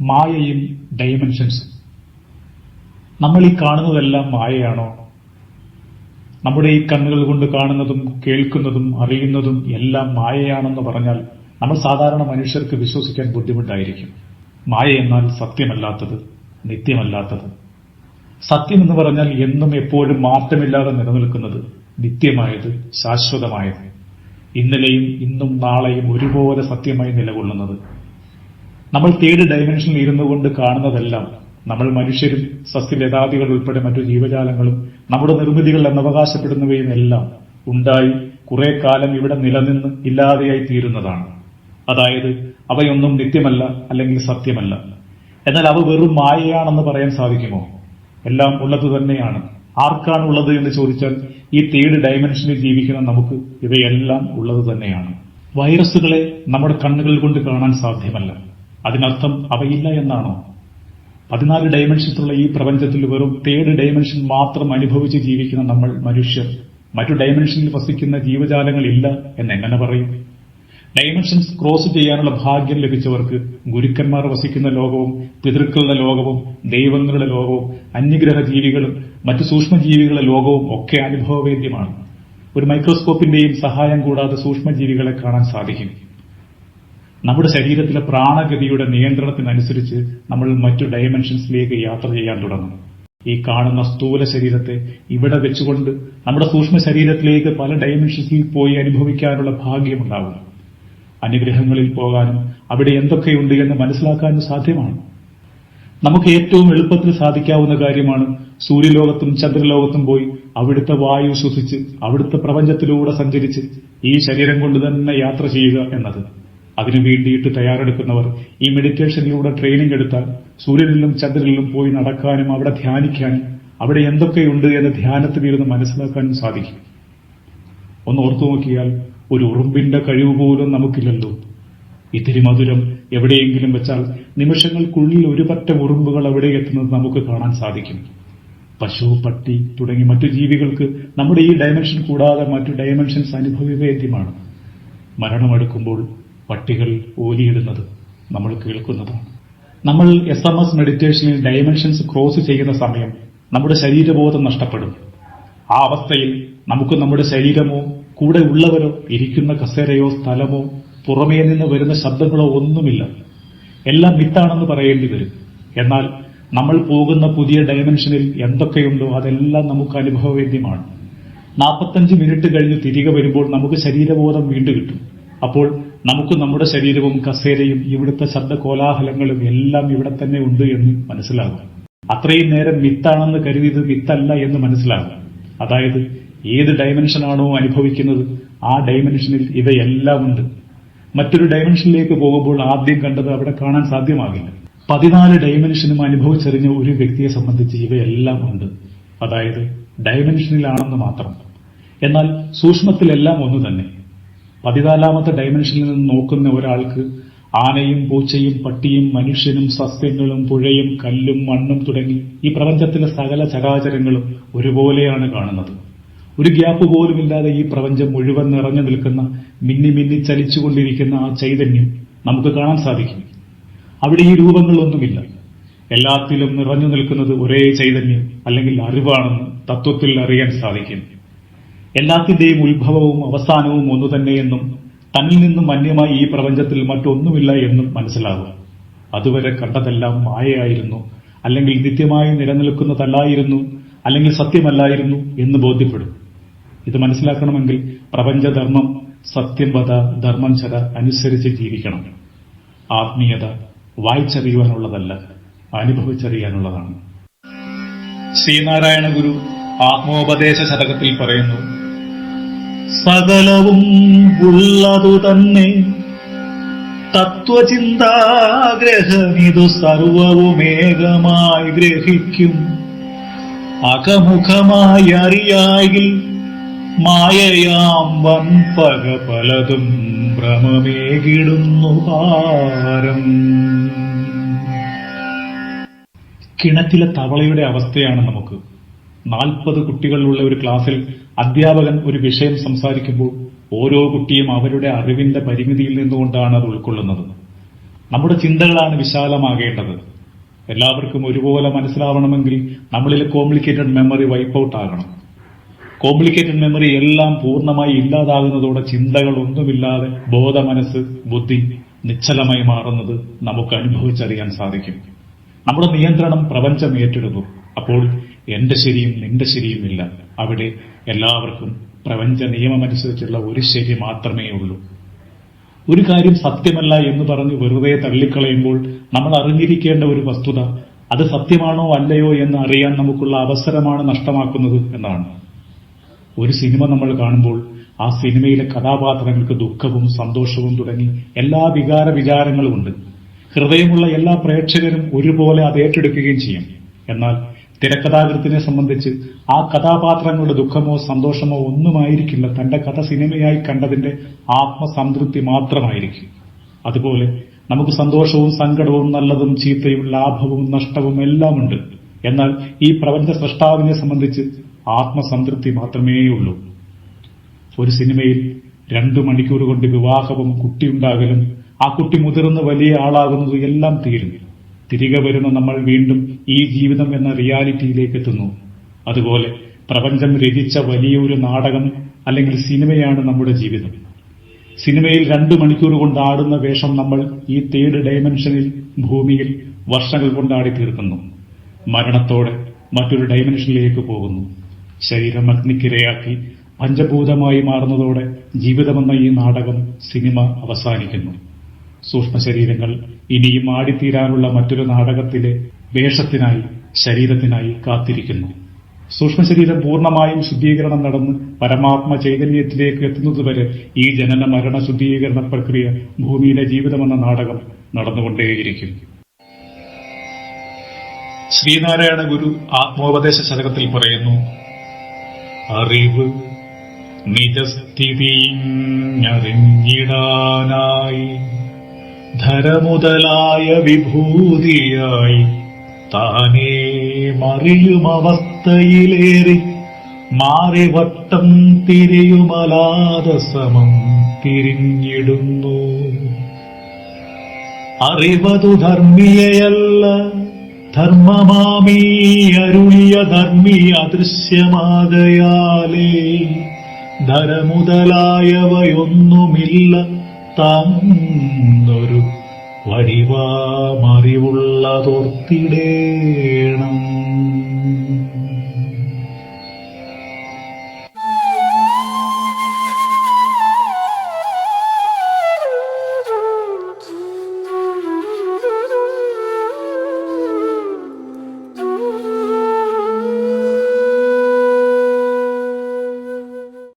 മായയും ഡൈമെൻഷൻസും നമ്മൾ ഈ കാണുന്നതെല്ലാം മായയാണോ? നമ്മുടെ ഈ കണ്ണുകൾ കൊണ്ട് കാണുന്നതും കേൾക്കുന്നതും അറിയുന്നതും എല്ലാം മായയാണെന്ന് പറഞ്ഞാൽ നമ്മൾ സാധാരണ മനുഷ്യർക്ക് വിശ്വസിക്കാൻ ബുദ്ധിമുട്ടായിരിക്കും. മായ എന്നാൽ സത്യമല്ലാത്തത് നിത്യമല്ലാത്തത്. സത്യം എന്ന് പറഞ്ഞാൽ എന്നും എപ്പോഴും മാറ്റമില്ലാതെ നിലനിൽക്കുന്നത് നിത്യമായത് ശാശ്വതമായത്. ഇന്നലെയും ഇന്നും നാളെയും ഒരുപോലെ സത്യമായി നിലകൊള്ളുന്നത്. നമ്മൾ തേർഡ് ഡയമെൻഷനിൽ ഇരുന്നു കൊണ്ട് കാണുന്നതെല്ലാം നമ്മൾ മനുഷ്യരും സസ്യലതാദികൾ ഉൾപ്പെടെ മറ്റു ജീവജാലങ്ങളും നമ്മുടെ നിർമ്മിതികൾ എന്നവകാശപ്പെടുന്നവയും എല്ലാം ഉണ്ടായി കുറെ കാലം ഇവിടെ നിലനിന്ന് ഇല്ലാതെയായി തീരുന്നതാണ്. അതായത് അവയൊന്നും നിത്യമല്ല അല്ലെങ്കിൽ സത്യമല്ല. എന്നാൽ അവ വെറും മായയാണെന്ന് പറയാൻ സാധിക്കുമോ? എല്ലാം ഉള്ളത് തന്നെയാണ്. ആർക്കാണ് ഉള്ളത് എന്ന് ചോദിച്ചാൽ ഈ തേർഡ് ഡയമെൻഷനിൽ ജീവിക്കുന്ന നമുക്ക് ഇവയെല്ലാം ഉള്ളത് തന്നെയാണ്. വൈറസുകളെ നമ്മുടെ കണ്ണുകൾ കൊണ്ട് കാണാൻ സാധ്യമല്ല. അതിനർത്ഥം അവയില്ല എന്നാണോ? പതിനാല് ഡയമെൻഷൻസുള്ള ഈ പ്രപഞ്ചത്തിൽ വെറും തേർഡ് ഡയമെൻഷൻ മാത്രം അനുഭവിച്ച് ജീവിക്കുന്ന നമ്മൾ മനുഷ്യർ. മറ്റു ഡയമെൻഷനിൽ വസിക്കുന്ന ജീവജാലങ്ങൾ ഇല്ല എന്നെങ്ങനെ പറയും? ഡയമെൻഷൻസ് ക്രോസ് ചെയ്യാനുള്ള ഭാഗ്യം ലഭിച്ചവർക്ക് ഗുരുക്കന്മാർ വസിക്കുന്ന ലോകവും പിതൃക്കളുടെ ലോകവും ദൈവങ്ങളുടെ ലോകവും അന്യഗ്രഹ ജീവികളും മറ്റു സൂക്ഷ്മജീവികളുടെ ലോകവും ഒക്കെ അനുഭവവേദ്യമാണ്. ഒരു മൈക്രോസ്കോപ്പിന്റെയും സഹായം കൂടാതെ സൂക്ഷ്മജീവികളെ കാണാൻ സാധിക്കും. നമ്മുടെ ശരീരത്തിലെ പ്രാണഗതിയുടെ നിയന്ത്രണത്തിനനുസരിച്ച് നമ്മൾ മറ്റു ഡയമെൻഷൻസിലേക്ക് യാത്ര ചെയ്യാൻ തുടങ്ങും. ഈ കാണുന്ന സ്ഥൂല ശരീരത്തെ ഇവിടെ വെച്ചുകൊണ്ട് നമ്മുടെ സൂക്ഷ്മ ശരീരത്തിലേക്ക് പല ഡയമെൻഷൻസിൽ പോയി അനുഭവിക്കാനുള്ള ഭാഗ്യമുണ്ടാകും. അനുഗ്രഹങ്ങളിൽ പോകാനും അവിടെ എന്തൊക്കെയുണ്ട് എന്ന് മനസ്സിലാക്കാനും സാധ്യമാണ്. നമുക്ക് ഏറ്റവും എളുപ്പത്തിൽ സാധിക്കാവുന്ന കാര്യമാണ് സൂര്യലോകത്തും ചന്ദ്രലോകത്തും പോയി അവിടുത്തെ വായു ശ്വസിച്ച് അവിടുത്തെ പ്രപഞ്ചത്തിലൂടെ സഞ്ചരിച്ച് ഈ ശരീരം കൊണ്ട് തന്നെ യാത്ര ചെയ്യുക എന്നത്. അതിനു വേണ്ടിയിട്ട് തയ്യാറെടുക്കുന്നവർ ഈ മെഡിറ്റേഷനിലൂടെ ട്രെയിനിങ് എടുത്താൽ സൂര്യനിലും ചന്ദ്രനിലും പോയി നടക്കാനും അവിടെ ധ്യാനിക്കാനും അവിടെ എന്തൊക്കെയുണ്ട് എന്ന് ധ്യാനത്തിലിരുന്ന് മനസ്സിലാക്കാനും സാധിക്കും. ഒന്ന് ഓർത്തു നോക്കിയാൽ ഒരു ഉറുമ്പിന്റെ കഴിവ് പോലും നമുക്കില്ലല്ലോ. ഇത്തിരി മധുരം എവിടെയെങ്കിലും വെച്ചാൽ നിമിഷങ്ങൾക്കുള്ളിൽ ഒരു പറ്റം ഉറുമ്പുകൾ അവിടെ എത്തുന്നത് നമുക്ക് കാണാൻ സാധിക്കും. പശു പട്ടി തുടങ്ങി മറ്റു ജീവികൾക്ക് നമ്മുടെ ഈ ഡയമെൻഷൻ കൂടാതെ മറ്റു ഡയമെൻഷൻസ് അനുഭവവേദ്യമാണ് മരണമെടുക്കുമ്പോൾ പട്ടികൾ ഓലിയിടുന്നത് നമ്മൾ കേൾക്കുന്നതാണ്. നമ്മൾ എസ് എം എസ് മെഡിറ്റേഷനിൽ ഡയമെൻഷൻസ് ക്രോസ് ചെയ്യുന്ന സമയം നമ്മുടെ ശരീരബോധം നഷ്ടപ്പെടും. ആ അവസ്ഥയിൽ നമുക്ക് നമ്മുടെ ശരീരമോ കൂടെ ഉള്ളവരോ ഇരിക്കുന്ന കസേരയോ സ്ഥലമോ പുറമേ നിന്ന് വരുന്ന ശബ്ദങ്ങളോ ഒന്നുമില്ല. എല്ലാം മിത്താണെന്ന് പറയേണ്ടി വരും. എന്നാൽ നമ്മൾ പോകുന്ന പുതിയ ഡയമെൻഷനിൽ എന്തൊക്കെയുണ്ടോ അതെല്ലാം നമുക്ക് അനുഭവവേദ്യമാണ്. നാൽപ്പത്തഞ്ച് മിനിറ്റ് കഴിഞ്ഞ് തിരികെ വരുമ്പോൾ നമുക്ക് ശരീരബോധം വീണ്ടും കിട്ടും അപ്പോൾ നമുക്ക് നമ്മുടെ ശരീരവും കസേരയും ഇവിടുത്തെ ശബ്ദ കോലാഹലങ്ങളും എല്ലാം ഇവിടെ തന്നെ ഉണ്ട് എന്ന് മനസ്സിലാകുക അത്രയും നേരം മിത്താണെന്ന് കരുതിയത് മിത്തല്ല എന്ന് മനസ്സിലാകുക അതായത് ഏത് ഡയമെൻഷനാണോ അനുഭവിക്കുന്നത് ആ ഡയമെൻഷനിൽ ഇവയെല്ലാം ഉണ്ട്. മറ്റൊരു ഡയമെൻഷനിലേക്ക് പോകുമ്പോൾ ആദ്യം കണ്ടത് അവിടെ കാണാൻ സാധ്യമാകില്ല. പതിനാല് ഡയമെൻഷനും അനുഭവിച്ചറിഞ്ഞ ഒരു വ്യക്തിയെ സംബന്ധിച്ച് ഇവയെല്ലാം ഉണ്ട്. അതായത് ഡയമെൻഷനിലാണെന്ന് മാത്രം. എന്നാൽ സൂക്ഷ്മത്തിലെല്ലാം ഒന്ന് തന്നെ. പതിനാലാമത്തെ ഡയമെൻഷനിൽ നിന്ന് നോക്കുന്ന ഒരാൾക്ക് ആനയും പൂച്ചയും പട്ടിയും മനുഷ്യനും സസ്യങ്ങളും പുഴയും കല്ലും മണ്ണും തുടങ്ങി ഈ പ്രപഞ്ചത്തിലെ സകല ചരാചരങ്ങളും ഒരുപോലെയാണ് കാണുന്നത്. ഒരു ഗ്യാപ്പ് പോലുമില്ലാതെ ഈ പ്രപഞ്ചം മുഴുവൻ നിറഞ്ഞു നിൽക്കുന്ന മിന്നി മിന്നി ചലിച്ചുകൊണ്ടിരിക്കുന്ന ആ ചൈതന്യം നമുക്ക് കാണാൻ സാധിക്കും. അവിടെ ഈ രൂപങ്ങളൊന്നുമില്ല. എല്ലാത്തിലും നിറഞ്ഞു നിൽക്കുന്നത് ഒരേ ചൈതന്യം അല്ലെങ്കിൽ അറിവാണെന്ന് തത്വത്തിൽ അറിയാൻ സാധിക്കും. എല്ലാത്തിന്റെയും ഉത്ഭവവും അവസാനവും ഒന്നു തന്നെയെന്നും തന്നിൽ നിന്നും അന്യമായി ഈ പ്രപഞ്ചത്തിൽ മറ്റൊന്നുമില്ല എന്നും മനസ്സിലാകും അതുവരെ കണ്ടതെല്ലാം മായയായിരുന്നു. അല്ലെങ്കിൽ നിത്യമായി നിലനിൽക്കുന്നതല്ലായിരുന്നു അല്ലെങ്കിൽ സത്യമല്ലായിരുന്നു എന്ന് ബോധ്യപ്പെടും. ഇത് മനസ്സിലാക്കണമെങ്കിൽ പ്രപഞ്ചധർമ്മം സത്യം വധ ധർമ്മം ചര അനുസരിച്ച് ജീവിക്കണം. ആത്മീയത വായിച്ചറിയുവാനുള്ളതല്ല അനുഭവിച്ചറിയാനുള്ളതാണ്. ശ്രീനാരായണ ഗുരു ആത്മോപദേശ ശതകത്തിൽ പറയുന്നു സകലവും ഉള്ളതു തന്നെ. തത്വചിന്താഗ്രഹമിതു സർവവുമേകമായി ഗ്രഹിക്കും. അകമുഖമായി അറിയായിൽ മായയാം വൻപക പലതും ഭ്രമമേകിടുന്നു ഭാരം കിണറ്റിലെ തവളയുടെ അവസ്ഥയാണ് നമുക്ക് നാൽപ്പത് കുട്ടികളുള്ള ഒരു ക്ലാസ്സിൽ അധ്യാപകൻ ഒരു വിഷയം സംസാരിക്കുമ്പോൾ ഓരോ കുട്ടിയും അവരുടെ അറിവിന്റെ പരിമിതിയിൽ നിന്നുകൊണ്ടാണ് അത് ഉൾക്കൊള്ളുന്നത്. നമ്മുടെ ചിന്തകളാണ് വിശാലമാകേണ്ടത്. എല്ലാവർക്കും ഒരുപോലെ മനസ്സിലാവണമെങ്കിൽ നമ്മളിൽ കോംപ്ലിക്കേറ്റഡ് മെമ്മറി വൈപ്പ് ഔട്ട് ആകണം. കോംപ്ലിക്കേറ്റഡ് മെമ്മറി എല്ലാം പൂർണമായി ഇല്ലാതാകുന്നതോടെ ചിന്തകൾ ഒന്നുമില്ലാതെ ബോധ മനസ്സ് ബുദ്ധി നിശ്ചലമായി മാറുന്നത് നമുക്ക് അനുഭവിച്ചറിയാൻ സാധിക്കും. നമ്മുടെ നിയന്ത്രണം പ്രപഞ്ചം ഏറ്റെടുക്കും. അപ്പോൾ എന്റെ ശരിയും നിന്റെ ശരിയും ഇല്ല. അവിടെ എല്ലാവർക്കും പ്രപഞ്ച നിയമമനുസരിച്ചുള്ള ഒരു ശരി മാത്രമേ ഉള്ളൂ. ഒരു കാര്യം സത്യമല്ല എന്ന് പറഞ്ഞ് വെറുതെ തള്ളിക്കളയുമ്പോൾ നമ്മൾ അറിഞ്ഞിരിക്കേണ്ട ഒരു വസ്തുത അത് സത്യമാണോ അല്ലയോ എന്ന് അറിയാൻ നമുക്കുള്ള അവസരമാണ് നഷ്ടമാക്കുന്നത് എന്നാണ്. ഒരു സിനിമ നമ്മൾ കാണുമ്പോൾ ആ സിനിമയിലെ കഥാപാത്രങ്ങൾക്ക് ദുഃഖവും സന്തോഷവും തുടങ്ങി എല്ലാ വികാര വിചാരങ്ങളും ഉണ്ട്. ഹൃദയമുള്ള എല്ലാ പ്രേക്ഷകരും ഒരുപോലെ അത് ഏറ്റെടുക്കുകയും ചെയ്യും. എന്നാൽ തിരക്കഥാകൃത്തിനെ സംബന്ധിച്ച് ആ കഥാപാത്രങ്ങളുടെ ദുഃഖമോ സന്തോഷമോ ഒന്നുമായിരിക്കില്ല. തന്റെ കഥ സിനിമയായി കണ്ടതിന്റെ ആത്മസംതൃപ്തി മാത്രമായിരിക്കും. അതുപോലെ നമുക്ക് സന്തോഷവും സങ്കടവും നല്ലതും ചീത്തയും ലാഭവും നഷ്ടവും എല്ലാം ഉണ്ട്. എന്നാൽ ഈ പ്രപഞ്ച സൃഷ്ടാവിനെ സംബന്ധിച്ച് ആത്മസംതൃപ്തി മാത്രമേ ഉള്ളൂ. ഒരു സിനിമയിൽ രണ്ടു മണിക്കൂർ കൊണ്ട് വിവാഹവും കുട്ടിയുണ്ടാകലും ആ കുട്ടി മുതിർന്ന് വലിയ ആളാകുന്നതും എല്ലാം തീരും. തിരികെ വരുന്ന നമ്മൾ വീണ്ടും ഈ ജീവിതം എന്ന റിയാലിറ്റിയിലേക്ക് എത്തുന്നു. അതുപോലെ പ്രപഞ്ചം രചിച്ച വലിയൊരു നാടകം അല്ലെങ്കിൽ സിനിമയാണ് നമ്മുടെ ജീവിതം. സിനിമയിൽ രണ്ടു മണിക്കൂർ കൊണ്ട് ആടുന്ന വേഷം നമ്മൾ ഈ തേർഡ് ഡയമെൻഷനിൽ ഭൂമിയിൽ വർഷങ്ങൾ കൊണ്ടാടി തീർക്കുന്നു. മരണത്തോടെ മറ്റൊരു ഡയമെൻഷനിലേക്ക് പോകുന്നു. ശരീരം അഗ്നിക്കിരയാക്കി പഞ്ചഭൂതമായി മാറുന്നതോടെ ജീവിതമെന്ന ഈ നാടകം സിനിമ അവസാനിക്കുന്നു. സൂക്ഷ്മ ശരീരങ്ങൾ ഇനിയും ആടിത്തീരാനുള്ള മറ്റൊരു നാടകത്തിലെ വേഷത്തിനായി ശരീരത്തിനായി കാത്തിരിക്കുന്നു. സൂക്ഷ്മ ശരീരം പൂർണമായും ശുദ്ധീകരണം നടന്ന് പരമാത്മ ചൈതന്യത്തിലേക്ക് എത്തുന്നതുവരെ ഈ ജനന മരണ ശുദ്ധീകരണ പ്രക്രിയ ഭൂമിയിലെ ജീവിതമെന്ന നാടകം നടന്നുകൊണ്ടേയിരിക്കും. ശ്രീനാരായണ ഗുരു ആത്മോപദേശ ശതകത്തിൽ പറയുന്നു അറിവ് നിജസ്ഥിതിഞ്ഞറിഞ്ഞിടാനായി ധരമുതലായ വിഭൂതിയായി താനേ മറിയുമവസ്ഥയിലേറി മാറി വട്ടം തിരിയുമലാത സമം തിരിഞ്ഞിടുന്നു. അറിവതു ധർമ്മിയയല്ല ധർമ്മമാമീ അരുളിയ ധർമ്മി അദൃശ്യമാകയാലേ ധരമുതലായവയൊന്നുമില്ല തന്നൊരു വഴിവാമറിവുള്ളതോർത്തിടേണം